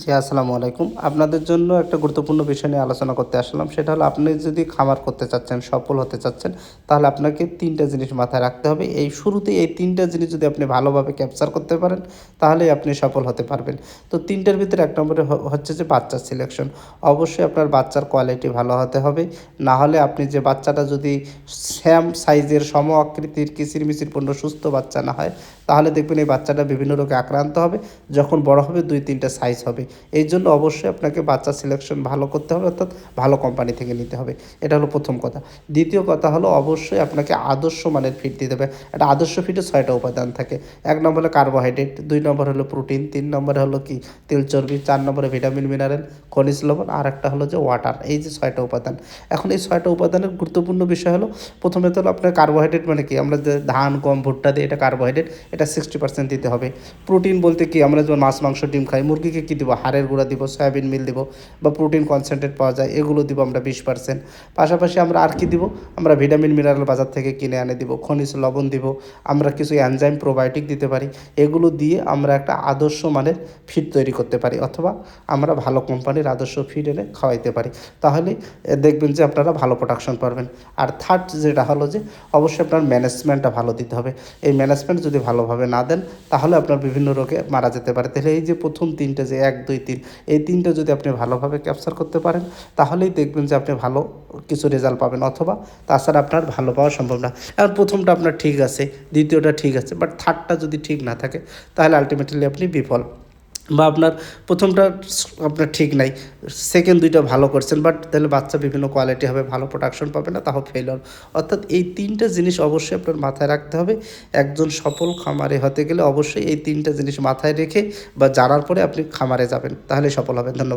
জি, আসসালামু আলাইকুম। আপনাদের জন্য একটা গুরুত্বপূর্ণ বিষয় নিয়ে আলোচনা করতে আসলাম। সেটা হলো, আপনি যদি খামার করতে চাচ্ছেন, সফল হতে চাচ্ছেন, তাহলে আপনাকে তিনটা জিনিস মাথায় রাখতে হবে। এই শুরুতেই এই তিনটা জিনিস যদি আপনি ভালোভাবে ক্যাপচার করতে পারেন, তাহলেই আপনি সফল হতে পারবেন। তো তিনটার ভিতরে এক নম্বরে হচ্ছে যে বাচ্চার সিলেকশন অবশ্যই আপনার বাচ্চার কোয়ালিটি ভালো হতে হবে। না হলে আপনি যে বাচ্চাটা যদি স্যাম সাইজের সম আকৃতির কিসির মিচির পূর্ণ সুস্থ বাচ্চা না হয়, তাহলে দেখবেন এই বাচ্চাটা বিভিন্ন রোগে আক্রান্ত হবে। যখন বড় হবে দুই তিনটা সাইজ হবে। এই জন্য অবশ্যই আপনাকে বাচ্চা সিলেকশন ভালো করতে হবে, অর্থাৎ ভালো কোম্পানি থেকে নিতে হবে। এটা হলো প্রথম কথা। দ্বিতীয় কথা হলো অবশ্যই আপনাকে আদর্শ মানের ফিড দিতে হবে। একটা আদর্শ ফিডে ছয়টা উপাদান থাকে। এক নম্বরে কার্বোহাইড্রেট দুই নম্বর হলো প্রোটিন তিন নম্বরে হলো কি? তেল চর্বি, চার নম্বরে ভিটামিন মিনারেল খনিজ লবণ, আর একটা হলো যে ওয়াটার এই যে ছয়টা উপাদান। এখন এই ছয়টা উপাদানের গুরুত্বপূর্ণ বিষয় হলো, প্রথমে তো হলো আপনার কার্বোহাইড্রেট মানে কি? আমরা যে ধান, গম, ভুট্টা দিই এটা কার্বোহাইড্রেট এটা সিক্সটি পার্সেন্ট দিতে হবে। প্রোটিন বলতে কি? আমরা যেমন মাছ, মাংস, ডিম খাই, মুরগিকে কী দিব? হাড়ের গুঁড়া দিব, সয়াবিন মিল দিব বা প্রোটিন কনসেন্ট্রেট পাওয়া যায়, এগুলো দিব আমরা বিশ পার্সেন্ট পাশাপাশি আমরা আর কি দিব? আমরা ভিটামিন মিনারেল বাজার থেকে কিনে আনে দিব, খনিজ লবণ দিব, আমরা কিছু অ্যানজাইম প্রোবায়োটিক দিতে পারি, এগুলো দিয়ে আমরা একটা আদর্শ মানের ফিড তৈরি করতে পারি, অথবা আমরা ভালো কোম্পানির আদর্শ ফিড এনে খাওয়াইতে পারি। তাহলে দেখবেন যে আপনারা ভালো প্রোডাকশন পারবেন। আর থার্ড যেটা হলো যে, অবশ্যই আপনার ম্যানেজমেন্টটা ভালো দিতে হবে। এই ম্যানেজমেন্ট যদি ভালোভাবে না দেন, তাহলে আপনার বিভিন্ন রোগে মারা যেতে পারে। তাহলে এই যে প্রথম তিনটে যে এক, দুই, তিন, এই তিনটা যদি আপনি ভালোভাবে ক্যাপচার করতে পারেন, তাহলেই দেখবেন যে আপনি ভালো কিছু রেজাল্ট পাবেন অথবা তাছাড়া আপনার ভালো পাওয়া সম্ভব না। আর প্রথমটা আপনার ঠিক আছে, দ্বিতীয়টা ঠিক আছে বাট থার্ডটা যদি ঠিক না থাকে, তাহলে আলটিমেটলি আপনি বিফল। বা আপনার প্রথমটা আপনার ঠিক নাই সেকেন্ড দুইটা ভালো করছেন বাট তাহলে বাচ্চা বিভিন্ন কোয়ালিটি হবে, ভালো প্রোডাকশন পাবে না, তাও হবে অর্থাৎ এই তিনটা জিনিস অবশ্যই আপনার মাথায় রাখতে হবে। একজন সফল খামারে হতে গেলে অবশ্যই এই তিনটা জিনিস মাথায় রেখে বা জানার পরে আপনি খামারে যাবেন তাহলে সফল হবেন। ধন্যবাদ।